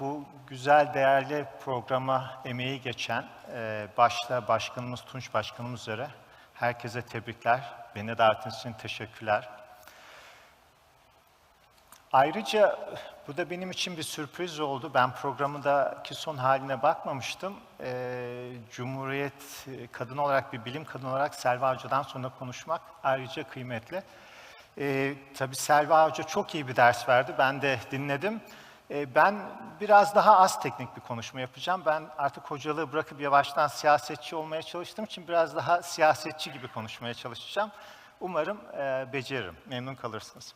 bu güzel, değerli programa emeği geçen e, başta Başkanımız Tunç Başkanımız üzere herkese tebrikler. Beni davet için teşekkürler. Ayrıca bu da benim için bir sürpriz oldu. Ben programındaki son haline bakmamıştım. Ee, Cumhuriyet e, kadın olarak, bir bilim kadın olarak Selva Hoca'dan sonra konuşmak ayrıca kıymetli. Ee, tabii Selva Hoca çok iyi bir ders verdi. Ben de dinledim. Ee, ben biraz daha az teknik bir konuşma yapacağım. Ben artık hocalığı bırakıp yavaştan siyasetçi olmaya çalıştığım için biraz daha siyasetçi gibi konuşmaya çalışacağım. Umarım e, beceririm, memnun kalırsınız.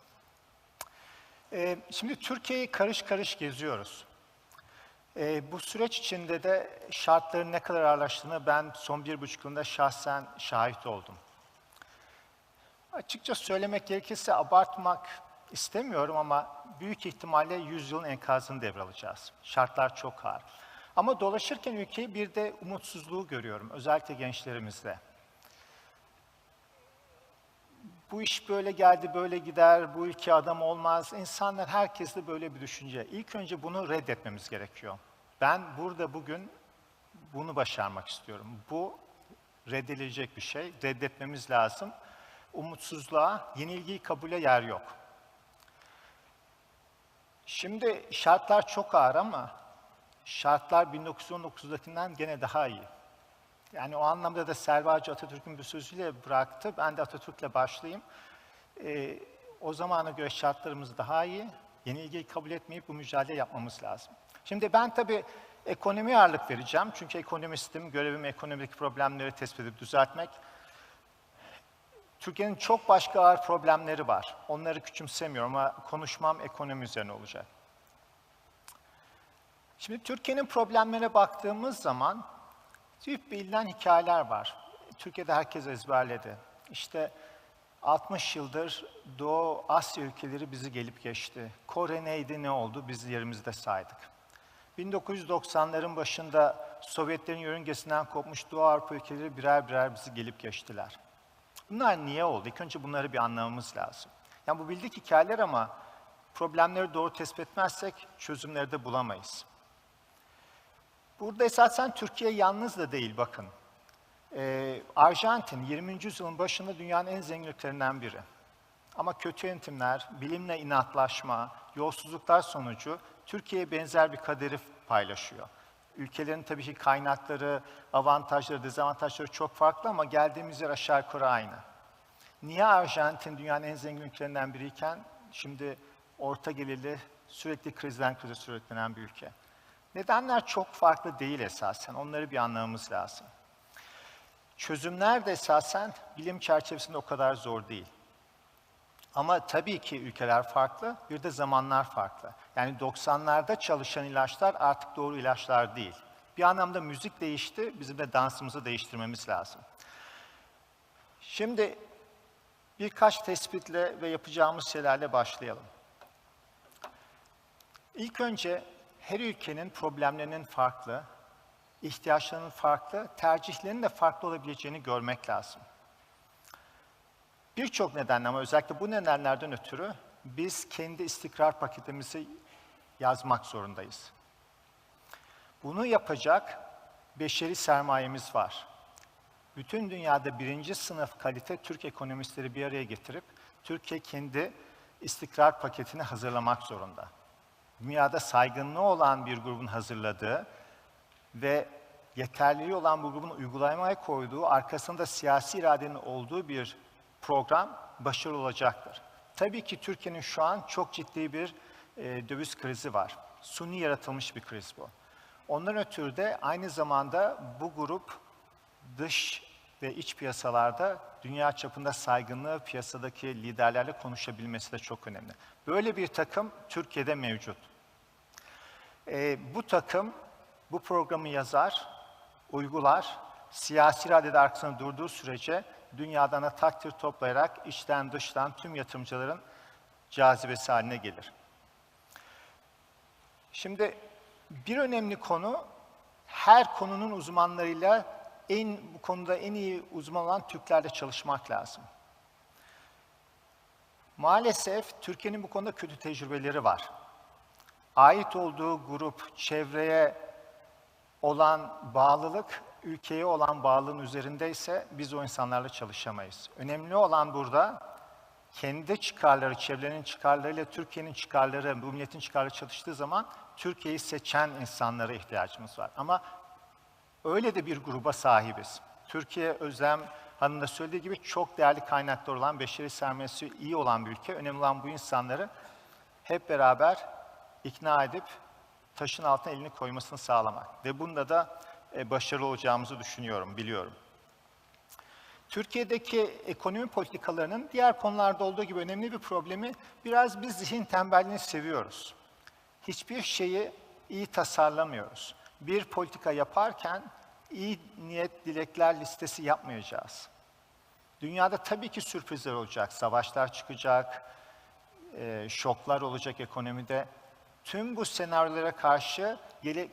Ee, şimdi Türkiye'yi karış karış geziyoruz. Ee, bu süreç içinde de şartların ne kadar ağırlaştığını ben son bir buçuk yılında şahsen şahit oldum. Açıkça söylemek gerekirse abartmak istemiyorum ama büyük ihtimalle yüzyılın enkazını devralacağız. Şartlar çok ağır. Ama dolaşırken ülkeyi bir de umutsuzluğu görüyorum, özellikle gençlerimizde. Bu iş böyle geldi, böyle gider, bu ülke adam olmaz. İnsanlar, herkeste böyle bir düşünce. İlk önce bunu reddetmemiz gerekiyor. Ben burada bugün bunu başarmak istiyorum. Bu reddedilecek bir şey, reddetmemiz lazım. Umutsuzluğa, yenilgiyi kabule yer yok. Şimdi şartlar çok ağır ama şartlar 1919'dakinden gene daha iyi. Yani o anlamda da Selvacı Atatürk'ün bir sözüyle bıraktı. Ben de Atatürk'le başlayayım. Ee, o zamana göre şartlarımız daha iyi. Yenilgiyi kabul etmeyip bu mücadele yapmamız lazım. Şimdi ben tabii ekonomiye ağırlık vereceğim. Çünkü ekonomistim, görevim ekonomik problemleri tespit edip düzeltmek. Türkiye'nin çok başka ağır problemleri var. Onları küçümsemiyorum ama konuşmam ekonomi üzerine olacak. Şimdi Türkiye'nin problemlerine baktığımız zaman Büyük bilinen hikayeler var. Türkiye'de herkes ezberledi. İşte 60 yıldır Doğu Asya ülkeleri bizi gelip geçti. Kore neydi, ne oldu? Biz yerimizde saydık. 1990'ların başında Sovyetlerin yörüngesinden kopmuş Doğu Avrupa ülkeleri birer birer bizi gelip geçtiler. Bunlar niye oldu? İlk önce bunları bir anlamamız lazım. Yani bu bildik hikayeler ama problemleri doğru tespit etmezsek çözümleri de bulamayız. Burada esasen Türkiye yalnız da değil bakın. Ee, Arjantin 20. yüzyılın başında dünyanın en zengin ülkelerinden biri. Ama kötü yönetimler, bilimle inatlaşma, yolsuzluklar sonucu Türkiye'ye benzer bir kaderi paylaşıyor. Ülkelerin tabii ki kaynakları, avantajları, dezavantajları çok farklı ama geldiğimiz yer aşağı yukarı aynı. Niye Arjantin dünyanın en zengin ülkelerinden biriyken şimdi orta gelirli, sürekli krizden krize sürüklenen bir ülke? Nedenler çok farklı değil esasen. Onları bir anlamamız lazım. Çözümler de esasen bilim çerçevesinde o kadar zor değil. Ama tabii ki ülkeler farklı, bir de zamanlar farklı. Yani 90'larda çalışan ilaçlar artık doğru ilaçlar değil. Bir anlamda müzik değişti, bizim de dansımızı değiştirmemiz lazım. Şimdi birkaç tespitle ve yapacağımız şeylerle başlayalım. İlk önce her ülkenin problemlerinin farklı, ihtiyaçlarının farklı, tercihlerinin de farklı olabileceğini görmek lazım. Birçok nedenle ama özellikle bu nedenlerden ötürü biz kendi istikrar paketimizi yazmak zorundayız. Bunu yapacak beşeri sermayemiz var. Bütün dünyada birinci sınıf kalite Türk ekonomistleri bir araya getirip Türkiye kendi istikrar paketini hazırlamak zorunda dünyada saygınlığı olan bir grubun hazırladığı ve yeterliliği olan bu grubun uygulamaya koyduğu, arkasında siyasi iradenin olduğu bir program başarılı olacaktır. Tabii ki Türkiye'nin şu an çok ciddi bir e, döviz krizi var. Suni yaratılmış bir kriz bu. Ondan ötürü de aynı zamanda bu grup dış ve iç piyasalarda dünya çapında saygınlığı piyasadaki liderlerle konuşabilmesi de çok önemli. Böyle bir takım Türkiye'de mevcut. E, bu takım bu programı yazar, uygular, siyasi iradede arkasında durduğu sürece dünyadan da takdir toplayarak içten dıştan tüm yatırımcıların cazibesi haline gelir. Şimdi bir önemli konu her konunun uzmanlarıyla en bu konuda en iyi uzman olan Türklerle çalışmak lazım. Maalesef Türkiye'nin bu konuda kötü tecrübeleri var. ait olduğu grup, çevreye olan bağlılık, ülkeye olan bağlılığın üzerindeyse biz o insanlarla çalışamayız. Önemli olan burada kendi çıkarları, çevrenin çıkarlarıyla Türkiye'nin çıkarları, bu milletin çıkarları çalıştığı zaman Türkiye'yi seçen insanlara ihtiyacımız var. Ama öyle de bir gruba sahibiz. Türkiye, Özlem Hanım da söylediği gibi çok değerli kaynaklar olan, beşeri sermayesi iyi olan bir ülke. Önemli olan bu insanları hep beraber ikna edip taşın altına elini koymasını sağlamak. Ve bunda da başarılı olacağımızı düşünüyorum, biliyorum. Türkiye'deki ekonomi politikalarının diğer konularda olduğu gibi önemli bir problemi biraz biz zihin tembelliğini seviyoruz. Hiçbir şeyi iyi tasarlamıyoruz. Bir politika yaparken iyi niyet dilekler listesi yapmayacağız. Dünyada tabii ki sürprizler olacak, savaşlar çıkacak, e, şoklar olacak ekonomide. Tüm bu senaryolara karşı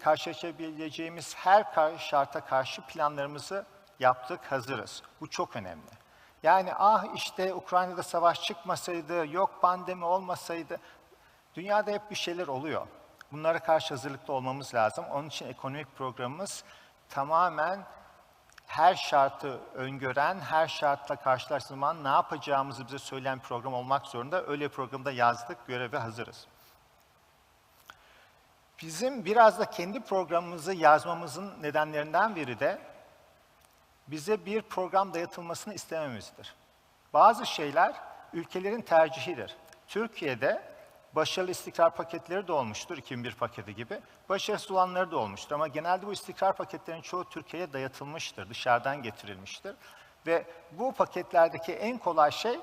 karşılaşabileceğimiz her şarta karşı planlarımızı yaptık, hazırız. Bu çok önemli. Yani ah işte Ukrayna'da savaş çıkmasaydı, yok pandemi olmasaydı. Dünyada hep bir şeyler oluyor. Bunlara karşı hazırlıklı olmamız lazım. Onun için ekonomik programımız tamamen her şartı öngören, her şartla karşılaştığımız zaman ne yapacağımızı bize söyleyen program olmak zorunda. Öyle programda yazdık, göreve hazırız. Bizim biraz da kendi programımızı yazmamızın nedenlerinden biri de bize bir program dayatılmasını istememizdir. Bazı şeyler ülkelerin tercihidir. Türkiye'de başarılı istikrar paketleri de olmuştur, 2001 paketi gibi. Başarısız olanları da olmuştur ama genelde bu istikrar paketlerin çoğu Türkiye'ye dayatılmıştır, dışarıdan getirilmiştir. Ve bu paketlerdeki en kolay şey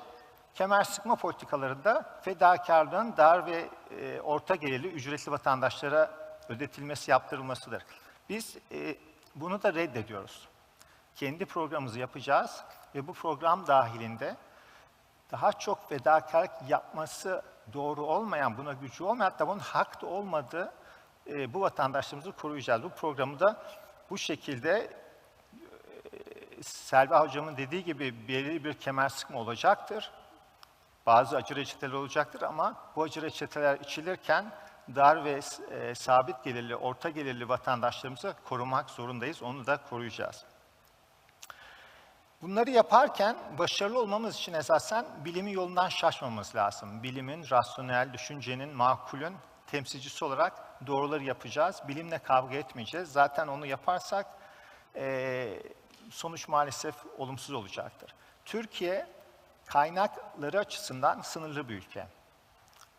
kemer sıkma politikalarında fedakarlığın dar ve e, orta gelirli ücretli vatandaşlara ödetilmesi, yaptırılmasıdır. Biz e, bunu da reddediyoruz. Kendi programımızı yapacağız ve bu program dahilinde daha çok fedakarlık yapması doğru olmayan, buna gücü olmayan, hatta bunun hak da olmadığı e, bu vatandaşlarımızı koruyacağız. Bu programı da bu şekilde e, Selva Hocam'ın dediği gibi belirli bir kemer sıkma olacaktır. Bazı acı reçeteler olacaktır ama bu acı reçeteler içilirken dar ve e, sabit gelirli, orta gelirli vatandaşlarımızı korumak zorundayız. Onu da koruyacağız. Bunları yaparken başarılı olmamız için esasen bilimin yolundan şaşmamız lazım. Bilimin, rasyonel, düşüncenin, makulün temsilcisi olarak doğruları yapacağız. Bilimle kavga etmeyeceğiz. Zaten onu yaparsak e, sonuç maalesef olumsuz olacaktır. Türkiye kaynakları açısından sınırlı bir ülke.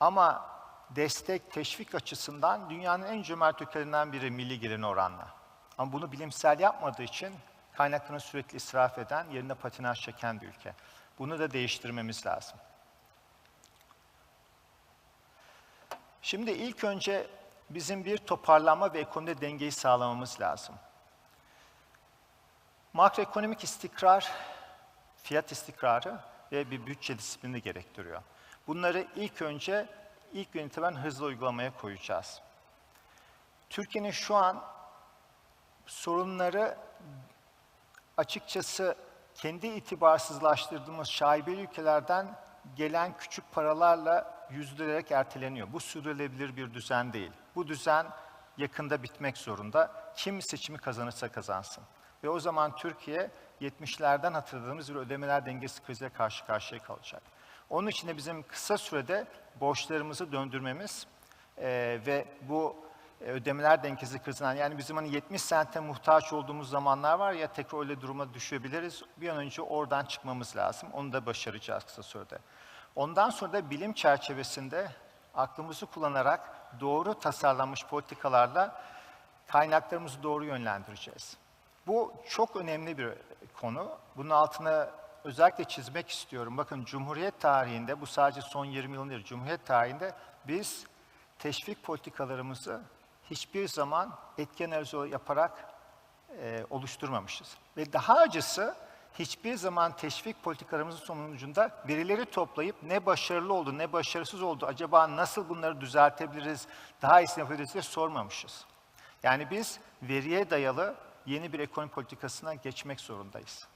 Ama destek, teşvik açısından dünyanın en cömert ülkelerinden biri milli gelirin oranla. Ama bunu bilimsel yapmadığı için kaynaklarını sürekli israf eden, yerine patinaj çeken bir ülke. Bunu da değiştirmemiz lazım. Şimdi ilk önce bizim bir toparlanma ve ekonomide dengeyi sağlamamız lazım. Makroekonomik istikrar, fiyat istikrarı ve bir bütçe disiplini gerektiriyor. Bunları ilk önce ilk gün itibaren hızlı uygulamaya koyacağız. Türkiye'nin şu an sorunları açıkçası kendi itibarsızlaştırdığımız şaibeli ülkelerden gelen küçük paralarla yüzdürerek erteleniyor. Bu sürdürülebilir bir düzen değil. Bu düzen yakında bitmek zorunda. Kim seçimi kazanırsa kazansın. Ve o zaman Türkiye 70'lerden hatırladığımız bir ödemeler dengesi krize karşı karşıya kalacak. Onun için de bizim kısa sürede borçlarımızı döndürmemiz e, ve bu e, ödemeler dengesi krizinden yani bizim hani 70 sente muhtaç olduğumuz zamanlar var ya tekrar öyle duruma düşebiliriz. Bir an önce oradan çıkmamız lazım. Onu da başaracağız kısa sürede. Ondan sonra da bilim çerçevesinde aklımızı kullanarak doğru tasarlanmış politikalarla kaynaklarımızı doğru yönlendireceğiz. Bu çok önemli bir konu. Bunun altına özellikle çizmek istiyorum. Bakın Cumhuriyet tarihinde, bu sadece son 20 yılın değil, Cumhuriyet tarihinde biz teşvik politikalarımızı hiçbir zaman etki analizi yaparak e, oluşturmamışız. Ve daha acısı hiçbir zaman teşvik politikalarımızın sonucunda birileri toplayıp ne başarılı oldu, ne başarısız oldu, acaba nasıl bunları düzeltebiliriz, daha iyisini yapabiliriz diye sormamışız. Yani biz veriye dayalı yeni bir ekonomi politikasına geçmek zorundayız.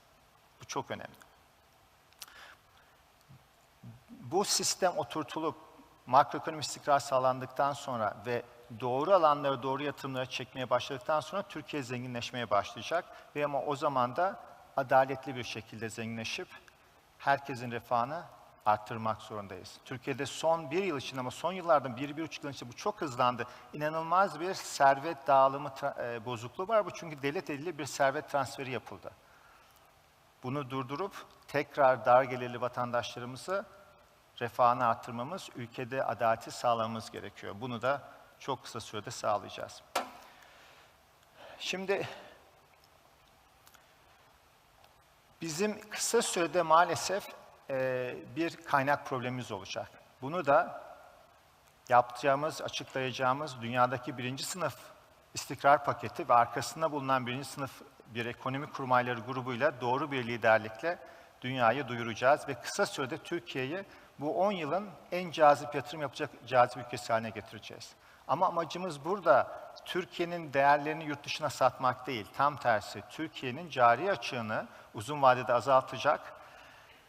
Bu çok önemli. Bu sistem oturtulup makroekonomik istikrar sağlandıktan sonra ve doğru alanlara, doğru yatırımlara çekmeye başladıktan sonra Türkiye zenginleşmeye başlayacak. Ve ama o zaman da adaletli bir şekilde zenginleşip herkesin refahını arttırmak zorundayız. Türkiye'de son bir yıl içinde ama son yıllarda bir, bir buçuk yıl içinde bu çok hızlandı. İnanılmaz bir servet dağılımı e, bozukluğu var. Bu çünkü devlet eliyle bir servet transferi yapıldı. Bunu durdurup tekrar dar gelirli vatandaşlarımızı refahını arttırmamız, ülkede adaleti sağlamamız gerekiyor. Bunu da çok kısa sürede sağlayacağız. Şimdi bizim kısa sürede maalesef e, bir kaynak problemimiz olacak. Bunu da yapacağımız, açıklayacağımız dünyadaki birinci sınıf istikrar paketi ve arkasında bulunan birinci sınıf bir ekonomi kurmayları grubuyla doğru bir liderlikle dünyaya duyuracağız ve kısa sürede Türkiye'yi bu 10 yılın en cazip yatırım yapacak cazip ülkesi haline getireceğiz. Ama amacımız burada Türkiye'nin değerlerini yurt dışına satmak değil. Tam tersi Türkiye'nin cari açığını uzun vadede azaltacak,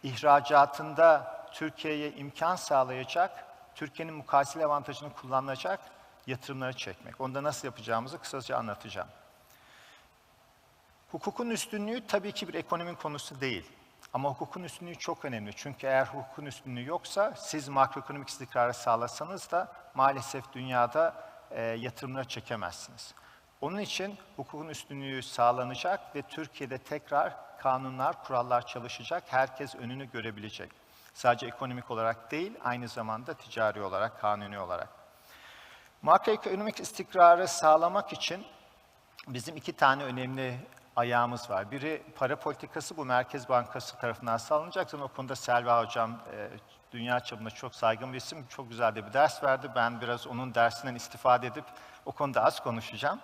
ihracatında Türkiye'ye imkan sağlayacak, Türkiye'nin mukayeseli avantajını kullanılacak yatırımları çekmek. Onu da nasıl yapacağımızı kısaca anlatacağım. Hukukun üstünlüğü tabii ki bir ekonominin konusu değil. Ama hukukun üstünlüğü çok önemli. Çünkü eğer hukukun üstünlüğü yoksa siz makroekonomik istikrarı sağlasanız da maalesef dünyada e, yatırımları çekemezsiniz. Onun için hukukun üstünlüğü sağlanacak ve Türkiye'de tekrar kanunlar, kurallar çalışacak. Herkes önünü görebilecek. Sadece ekonomik olarak değil, aynı zamanda ticari olarak, kanuni olarak. Makroekonomik istikrarı sağlamak için bizim iki tane önemli ayağımız var. Biri para politikası, bu Merkez Bankası tarafından sağlanacak. Zaten o konuda Selva Hocam e, dünya çapında çok saygın bir isim, çok güzel de bir ders verdi. Ben biraz onun dersinden istifade edip o konuda az konuşacağım.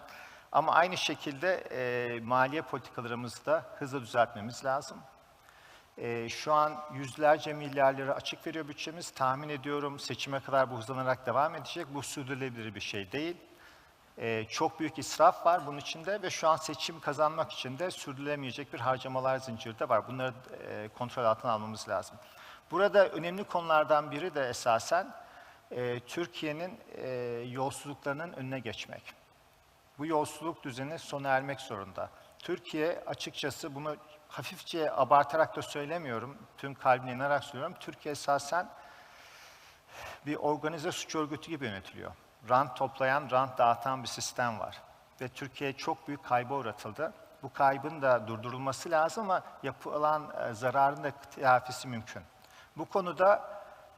Ama aynı şekilde e, maliye politikalarımızı da hızla düzeltmemiz lazım. E, şu an yüzlerce milyar lira açık veriyor bütçemiz. Tahmin ediyorum seçime kadar bu hızlanarak devam edecek. Bu sürdürülebilir bir şey değil. Ee, çok büyük israf var bunun içinde ve şu an seçim kazanmak için de sürdürülemeyecek bir harcamalar zinciri de var. Bunları e, kontrol altına almamız lazım. Burada önemli konulardan biri de esasen e, Türkiye'nin e, yolsuzluklarının önüne geçmek. Bu yolsuzluk düzeni sona ermek zorunda. Türkiye açıkçası bunu hafifçe abartarak da söylemiyorum, tüm kalbine inanarak söylüyorum. Türkiye esasen bir organize suç örgütü gibi yönetiliyor rant toplayan, rant dağıtan bir sistem var. Ve Türkiye çok büyük kayba uğratıldı. Bu kaybın da durdurulması lazım ama yapılan e, zararın da telafisi mümkün. Bu konuda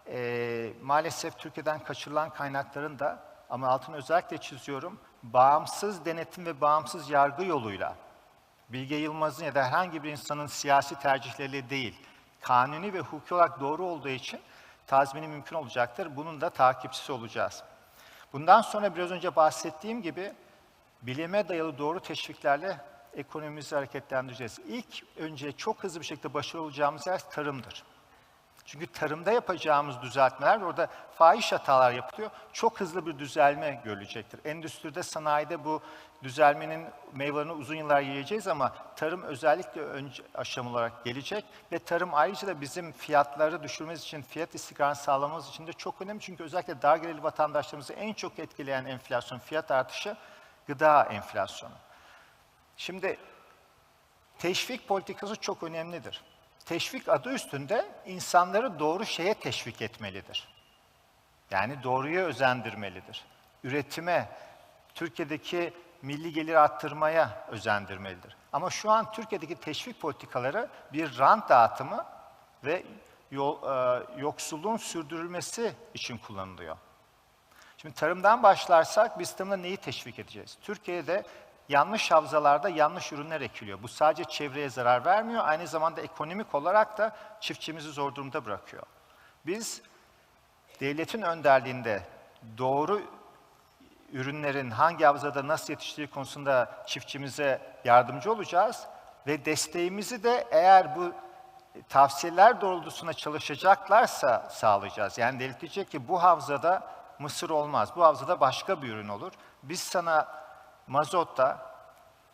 e, maalesef Türkiye'den kaçırılan kaynakların da ama altını özellikle çiziyorum, bağımsız denetim ve bağımsız yargı yoluyla Bilge Yılmaz'ın ya da herhangi bir insanın siyasi tercihleriyle değil, kanuni ve hukuki olarak doğru olduğu için tazmini mümkün olacaktır. Bunun da takipçisi olacağız. Bundan sonra biraz önce bahsettiğim gibi bilime dayalı doğru teşviklerle ekonomimizi hareketlendireceğiz. İlk önce çok hızlı bir şekilde başarılı olacağımız yer tarımdır. Çünkü tarımda yapacağımız düzeltmeler, orada fahiş hatalar yapılıyor, çok hızlı bir düzelme görülecektir. Endüstride, sanayide bu düzelmenin meyvelerini uzun yıllar yiyeceğiz ama tarım özellikle önce aşama olarak gelecek ve tarım ayrıca da bizim fiyatları düşürmemiz için, fiyat istikrarını sağlamamız için de çok önemli. Çünkü özellikle dar gelirli vatandaşlarımızı en çok etkileyen enflasyon, fiyat artışı gıda enflasyonu. Şimdi teşvik politikası çok önemlidir teşvik adı üstünde insanları doğru şeye teşvik etmelidir. Yani doğruya özendirmelidir. Üretime, Türkiye'deki milli gelir arttırmaya özendirmelidir. Ama şu an Türkiye'deki teşvik politikaları bir rant dağıtımı ve yol, e, yoksulluğun sürdürülmesi için kullanılıyor. Şimdi tarımdan başlarsak biz tarımda neyi teşvik edeceğiz? Türkiye'de yanlış havzalarda yanlış ürünler ekiliyor. Bu sadece çevreye zarar vermiyor, aynı zamanda ekonomik olarak da çiftçimizi zor durumda bırakıyor. Biz devletin önderliğinde doğru ürünlerin hangi havzada nasıl yetiştiği konusunda çiftçimize yardımcı olacağız ve desteğimizi de eğer bu tavsiyeler doğrultusunda çalışacaklarsa sağlayacağız. Yani devlet diyecek ki bu havzada mısır olmaz, bu havzada başka bir ürün olur. Biz sana mazotta,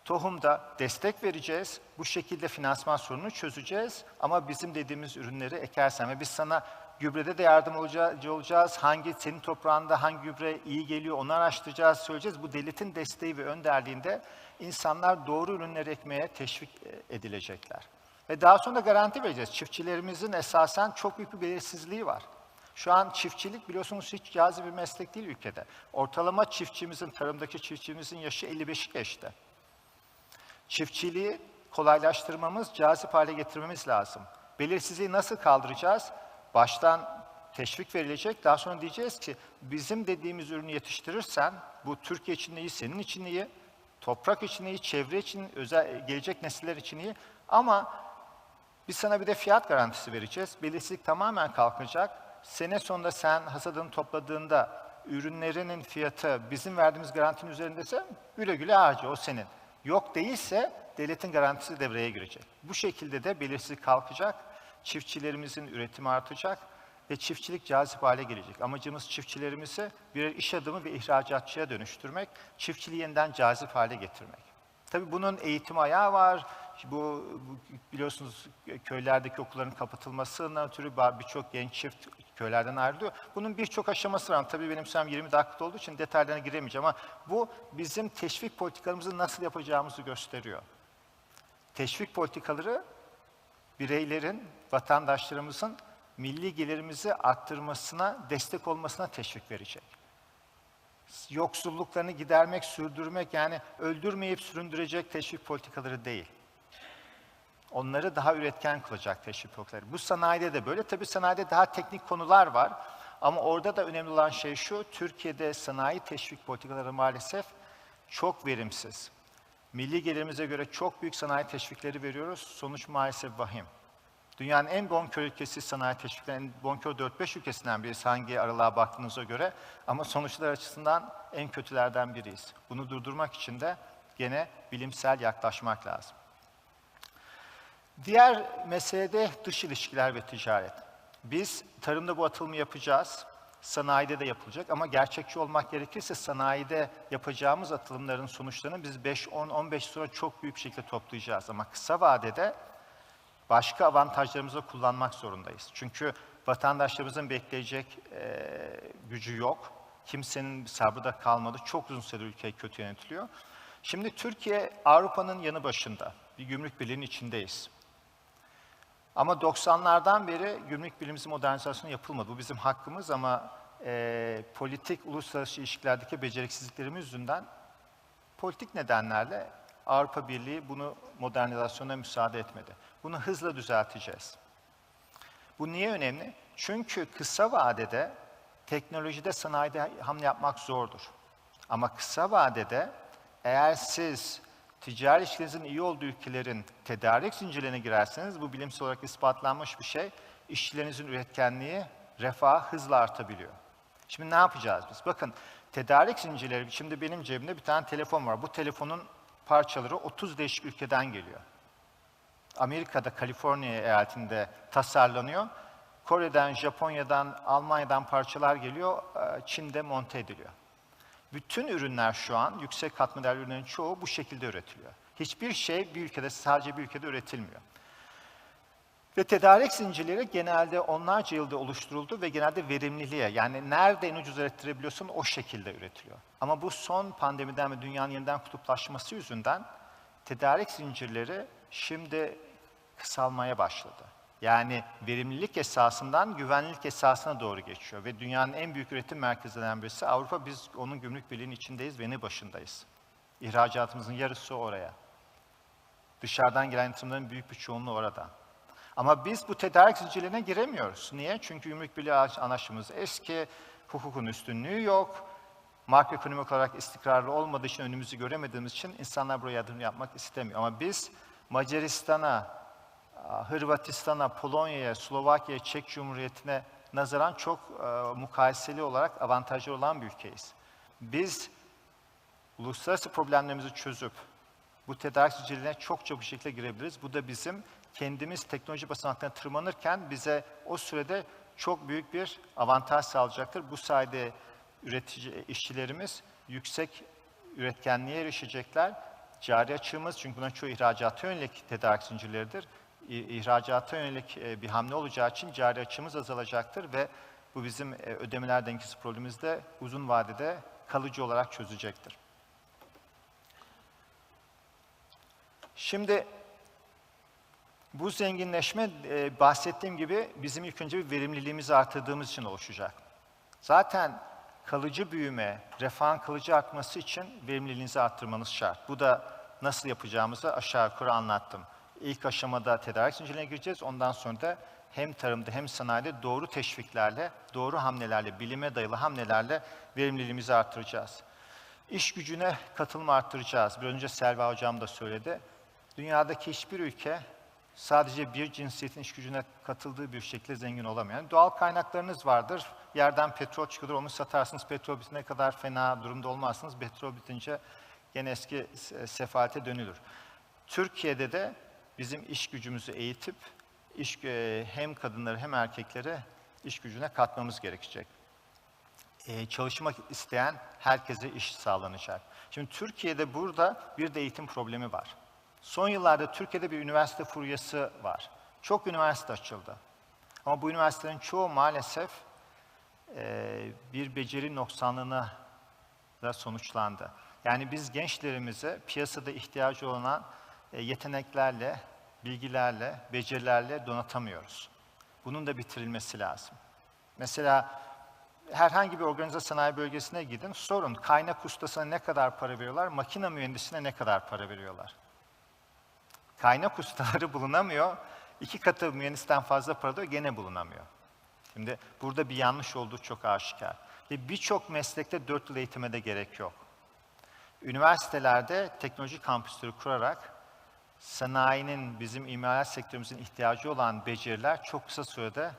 tohumda destek vereceğiz. Bu şekilde finansman sorununu çözeceğiz. Ama bizim dediğimiz ürünleri ekersen ve biz sana Gübrede de yardımcı olacağız. Hangi senin toprağında hangi gübre iyi geliyor onu araştıracağız, söyleyeceğiz. Bu devletin desteği ve önderliğinde insanlar doğru ürünleri ekmeye teşvik e, edilecekler. Ve daha sonra garanti vereceğiz. Çiftçilerimizin esasen çok büyük bir belirsizliği var. Şu an çiftçilik biliyorsunuz hiç cazip bir meslek değil ülkede. Ortalama çiftçimizin, tarımdaki çiftçimizin yaşı 55'i geçti. Çiftçiliği kolaylaştırmamız, cazip hale getirmemiz lazım. Belirsizliği nasıl kaldıracağız? Baştan teşvik verilecek. Daha sonra diyeceğiz ki bizim dediğimiz ürünü yetiştirirsen bu Türkiye için iyi, senin için iyi, toprak için iyi, çevre için, özel, gelecek nesiller için iyi. Ama biz sana bir de fiyat garantisi vereceğiz. Belirsizlik tamamen kalkacak. Sene sonunda sen hasadını topladığında ürünlerinin fiyatı bizim verdiğimiz garantinin üzerindeyse güle güle harca o senin. Yok değilse devletin garantisi devreye girecek. Bu şekilde de belirsizlik kalkacak, çiftçilerimizin üretimi artacak ve çiftçilik cazip hale gelecek. Amacımız çiftçilerimizi birer iş adamı ve ihracatçıya dönüştürmek, çiftçiliği yeniden cazip hale getirmek. Tabii bunun eğitim ayağı var. Bu biliyorsunuz köylerdeki okulların kapatılmasından ötürü birçok genç çift köylerden ayrılıyor. Bunun birçok aşaması var. Tabii benim sürem 20 dakika olduğu için detaylarına giremeyeceğim ama bu bizim teşvik politikalarımızı nasıl yapacağımızı gösteriyor. Teşvik politikaları bireylerin, vatandaşlarımızın milli gelirimizi arttırmasına, destek olmasına teşvik verecek. Yoksulluklarını gidermek, sürdürmek yani öldürmeyip süründürecek teşvik politikaları değil. Onları daha üretken kılacak teşvik politikaları. Bu sanayide de böyle. Tabii sanayide daha teknik konular var. Ama orada da önemli olan şey şu, Türkiye'de sanayi teşvik politikaları maalesef çok verimsiz. Milli gelirimize göre çok büyük sanayi teşvikleri veriyoruz. Sonuç maalesef vahim. Dünyanın en bonkör ülkesi sanayi teşvikleri, en bonkör 4-5 ülkesinden birisi hangi aralığa baktığınıza göre. Ama sonuçlar açısından en kötülerden biriyiz. Bunu durdurmak için de gene bilimsel yaklaşmak lazım. Diğer mesele de dış ilişkiler ve ticaret. Biz tarımda bu atılımı yapacağız, sanayide de yapılacak ama gerçekçi olmak gerekirse sanayide yapacağımız atılımların sonuçlarını biz 5, 10, 15 sonra çok büyük şekilde toplayacağız. Ama kısa vadede başka avantajlarımızı kullanmak zorundayız. Çünkü vatandaşlarımızın bekleyecek e, gücü yok. Kimsenin sabrı da kalmadı. Çok uzun süre ülke kötü yönetiliyor. Şimdi Türkiye Avrupa'nın yanı başında. Bir gümrük birliğinin içindeyiz. Ama 90'lardan beri gümrük birimimizin modernizasyonu yapılmadı. Bu bizim hakkımız ama e, politik uluslararası ilişkilerdeki beceriksizliklerimiz yüzünden politik nedenlerle Avrupa Birliği bunu modernizasyona müsaade etmedi. Bunu hızla düzelteceğiz. Bu niye önemli? Çünkü kısa vadede teknolojide, sanayide hamle yapmak zordur. Ama kısa vadede eğer siz ticari ilişkinizin iyi olduğu ülkelerin tedarik zincirlerine girerseniz bu bilimsel olarak ispatlanmış bir şey. İşçilerinizin üretkenliği, refah hızla artabiliyor. Şimdi ne yapacağız biz? Bakın tedarik zincirleri, şimdi benim cebimde bir tane telefon var. Bu telefonun parçaları 30 değişik ülkeden geliyor. Amerika'da, Kaliforniya eyaletinde tasarlanıyor. Kore'den, Japonya'dan, Almanya'dan parçalar geliyor, Çin'de monte ediliyor. Bütün ürünler şu an, yüksek katma değerli ürünlerin çoğu bu şekilde üretiliyor. Hiçbir şey bir ülkede, sadece bir ülkede üretilmiyor. Ve tedarik zincirleri genelde onlarca yılda oluşturuldu ve genelde verimliliğe, yani nerede en ucuz ürettirebiliyorsun o şekilde üretiliyor. Ama bu son pandemiden ve dünyanın yeniden kutuplaşması yüzünden tedarik zincirleri şimdi kısalmaya başladı. Yani verimlilik esasından güvenlik esasına doğru geçiyor ve dünyanın en büyük üretim merkezlerinden birisi Avrupa. Biz onun gümrük birliğinin içindeyiz ve ne başındayız. İhracatımızın yarısı oraya. Dışarıdan gelen yatırımların büyük bir çoğunluğu orada. Ama biz bu tedarik zincirlerine giremiyoruz. Niye? Çünkü gümrük birliği anlaşmamız eski, hukukun üstünlüğü yok, makroekonomik olarak istikrarlı olmadığı için önümüzü göremediğimiz için insanlar buraya yatırım yapmak istemiyor. Ama biz Macaristan'a, Hırvatistan'a, Polonya'ya, Slovakya'ya, Çek Cumhuriyeti'ne nazaran çok e, mukayeseli olarak avantajlı olan bir ülkeyiz. Biz uluslararası problemlerimizi çözüp bu tedarik zincirine çok çabuk şekilde girebiliriz. Bu da bizim kendimiz teknoloji basamaklarına tırmanırken bize o sürede çok büyük bir avantaj sağlayacaktır. Bu sayede üretici işçilerimiz yüksek üretkenliğe erişecekler. Cari açığımız, çünkü bunların çoğu ihracata yönelik tedarik zincirleridir ihracata yönelik e, bir hamle olacağı için cari açımız azalacaktır ve bu bizim e, ödemeler dengesi problemimizi de uzun vadede kalıcı olarak çözecektir. Şimdi bu zenginleşme e, bahsettiğim gibi bizim ilk önce bir verimliliğimizi artırdığımız için oluşacak. Zaten kalıcı büyüme, refahın kalıcı artması için verimliliğinizi arttırmanız şart. Bu da nasıl yapacağımızı aşağı yukarı anlattım. İlk aşamada tedarik zincirine gireceğiz. Ondan sonra da hem tarımda hem sanayide doğru teşviklerle, doğru hamlelerle, bilime dayalı hamlelerle verimliliğimizi artıracağız. İş gücüne katılımı arttıracağız. Bir önce Selva Hocam da söyledi. Dünyadaki hiçbir ülke sadece bir cinsiyetin iş gücüne katıldığı bir şekilde zengin olamıyor. Yani doğal kaynaklarınız vardır. Yerden petrol çıkıyor, onu satarsınız. Petrol bitene kadar fena durumda olmazsınız. Petrol bitince gene eski se- sefalete dönülür. Türkiye'de de bizim iş gücümüzü eğitip iş, e, hem kadınları hem erkekleri iş gücüne katmamız gerekecek e, çalışmak isteyen herkese iş sağlanacak. Şimdi Türkiye'de burada bir de eğitim problemi var. Son yıllarda Türkiye'de bir üniversite furyası var. Çok üniversite açıldı. Ama bu üniversitelerin çoğu maalesef e, bir beceri noksanlığına da sonuçlandı. Yani biz gençlerimize piyasada ihtiyacı olan yeteneklerle, bilgilerle, becerilerle donatamıyoruz. Bunun da bitirilmesi lazım. Mesela herhangi bir organize sanayi bölgesine gidin, sorun kaynak ustasına ne kadar para veriyorlar, makine mühendisine ne kadar para veriyorlar. Kaynak ustaları bulunamıyor, iki katı mühendisten fazla para da gene bulunamıyor. Şimdi burada bir yanlış olduğu çok aşikar. Ve birçok meslekte dört yıl eğitime de gerek yok. Üniversitelerde teknoloji kampüsleri kurarak sanayinin, bizim imalat sektörümüzün ihtiyacı olan beceriler çok kısa sürede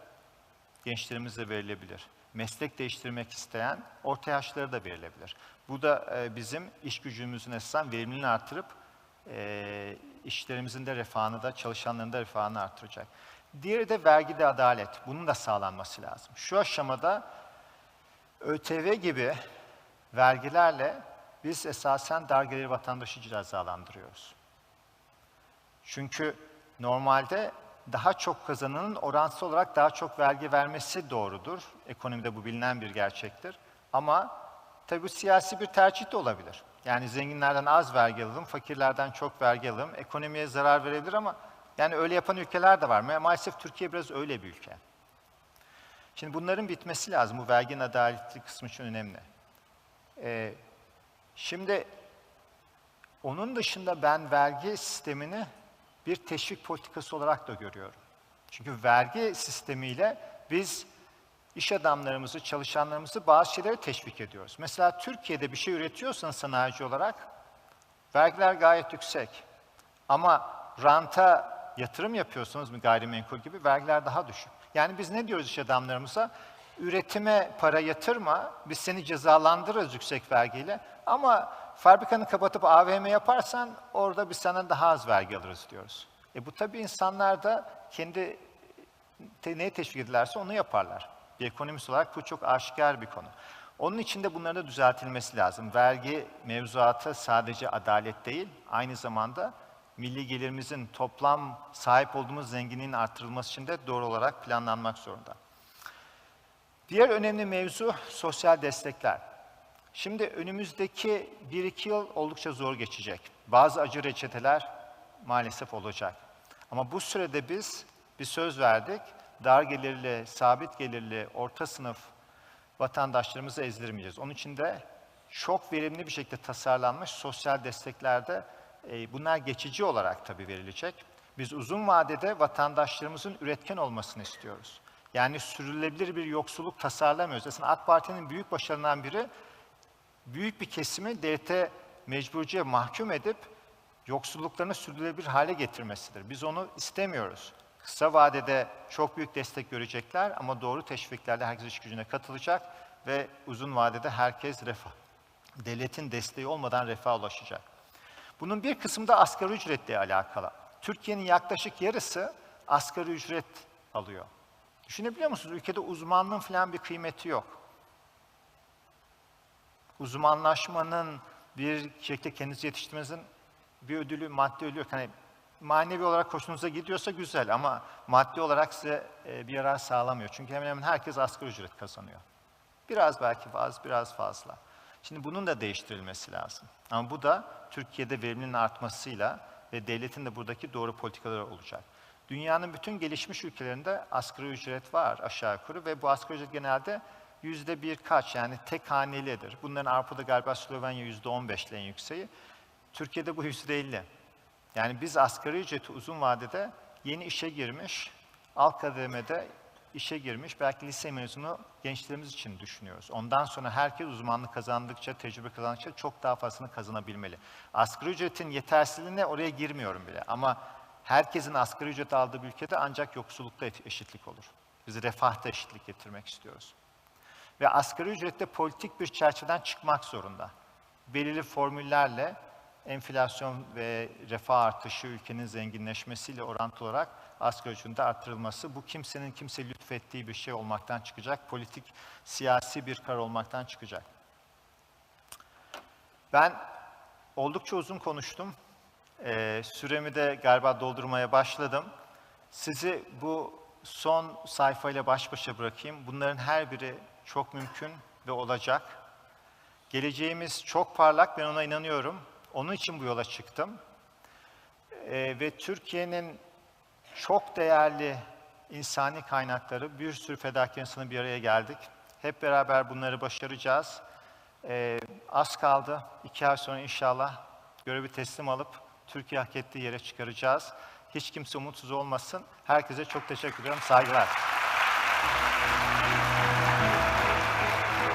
gençlerimize verilebilir. Meslek değiştirmek isteyen orta yaşlara da verilebilir. Bu da e, bizim iş gücümüzün esasen verimliliğini artırıp e, işlerimizin de refahını da çalışanların da refahını artıracak. Diğeri de vergide adalet. Bunun da sağlanması lazım. Şu aşamada ÖTV gibi vergilerle biz esasen dar gelirli vatandaşı cezalandırıyoruz. Çünkü normalde daha çok kazananın oransal olarak daha çok vergi vermesi doğrudur. Ekonomide bu bilinen bir gerçektir. Ama tabii bu siyasi bir tercih de olabilir. Yani zenginlerden az vergi alalım, fakirlerden çok vergi alalım. Ekonomiye zarar verebilir ama yani öyle yapan ülkeler de var. Ma- Maalesef Türkiye biraz öyle bir ülke. Şimdi bunların bitmesi lazım. Bu verginin adaletli kısmı için önemli. Ee, şimdi onun dışında ben vergi sistemini bir teşvik politikası olarak da görüyorum. Çünkü vergi sistemiyle biz iş adamlarımızı, çalışanlarımızı bazı şeyleri teşvik ediyoruz. Mesela Türkiye'de bir şey üretiyorsan sanayici olarak vergiler gayet yüksek. Ama ranta yatırım yapıyorsunuz mu gayrimenkul gibi vergiler daha düşük. Yani biz ne diyoruz iş adamlarımıza? Üretime para yatırma, biz seni cezalandırırız yüksek vergiyle ama fabrikanı kapatıp AVM yaparsan orada biz sana daha az vergi alırız diyoruz. E bu tabii insanlar da kendi te, neye teşvik edilerse onu yaparlar. Bir ekonomist olarak bu çok aşikar bir konu. Onun için de bunların da düzeltilmesi lazım. Vergi mevzuatı sadece adalet değil, aynı zamanda milli gelirimizin toplam sahip olduğumuz zenginliğin artırılması için de doğru olarak planlanmak zorunda. Diğer önemli mevzu sosyal destekler. Şimdi önümüzdeki 1-2 yıl oldukça zor geçecek. Bazı acı reçeteler maalesef olacak. Ama bu sürede biz bir söz verdik. Dar gelirli, sabit gelirli, orta sınıf vatandaşlarımızı ezdirmeyeceğiz. Onun için de çok verimli bir şekilde tasarlanmış sosyal desteklerde e, bunlar geçici olarak tabii verilecek. Biz uzun vadede vatandaşlarımızın üretken olmasını istiyoruz. Yani sürülebilir bir yoksulluk tasarlamıyoruz. Aslında AK Parti'nin büyük başarılarından biri büyük bir kesimi devlete mecburcuya mahkum edip yoksulluklarını sürdürülebilir hale getirmesidir. Biz onu istemiyoruz. Kısa vadede çok büyük destek görecekler ama doğru teşviklerle herkes iş gücüne katılacak ve uzun vadede herkes refah, devletin desteği olmadan refaha ulaşacak. Bunun bir kısmı da asgari ücretle alakalı. Türkiye'nin yaklaşık yarısı asgari ücret alıyor. Düşünebiliyor musunuz? Ülkede uzmanlığın falan bir kıymeti yok. Uzmanlaşmanın bir şekilde kendinizi yetiştirmenizin bir ödülü, maddi ödülü yok. Hani manevi olarak hoşunuza gidiyorsa güzel ama maddi olarak size e, bir yarar sağlamıyor. Çünkü hemen hemen herkes asgari ücret kazanıyor. Biraz belki az, biraz fazla. Şimdi bunun da değiştirilmesi lazım. Ama bu da Türkiye'de verimliliğin artmasıyla ve devletin de buradaki doğru politikaları olacak. Dünyanın bütün gelişmiş ülkelerinde asgari ücret var aşağı yukarı ve bu asgari ücret genelde yüzde birkaç yani tek hanelidir. Bunların Avrupa'da galiba Slovenya yüzde on beşle en yükseği. Türkiye'de bu yüzde elli. Yani biz asgari ücreti uzun vadede yeni işe girmiş, alt kademede işe girmiş, belki lise mezunu gençlerimiz için düşünüyoruz. Ondan sonra herkes uzmanlık kazandıkça, tecrübe kazandıkça çok daha fazlasını kazanabilmeli. Asgari ücretin yetersizliğine oraya girmiyorum bile ama herkesin asgari ücret aldığı bir ülkede ancak yoksullukta eşitlik olur. Biz refahta eşitlik getirmek istiyoruz. Ve asgari ücrette politik bir çerçeveden çıkmak zorunda. Belirli formüllerle enflasyon ve refah artışı ülkenin zenginleşmesiyle orantılı olarak asgari ücretin de artırılması bu kimsenin kimse lütfettiği bir şey olmaktan çıkacak. Politik, siyasi bir karar olmaktan çıkacak. Ben oldukça uzun konuştum. Ee, süremi de galiba doldurmaya başladım. Sizi bu son sayfayla baş başa bırakayım. Bunların her biri çok mümkün ve olacak. Geleceğimiz çok parlak, ben ona inanıyorum. Onun için bu yola çıktım. Ee, ve Türkiye'nin çok değerli insani kaynakları, bir sürü fedakar insanı bir araya geldik. Hep beraber bunları başaracağız. Ee, az kaldı. İki ay sonra inşallah görevi teslim alıp Türkiye hak ettiği yere çıkaracağız. Hiç kimse umutsuz olmasın. Herkese çok teşekkür ediyorum. Saygılar.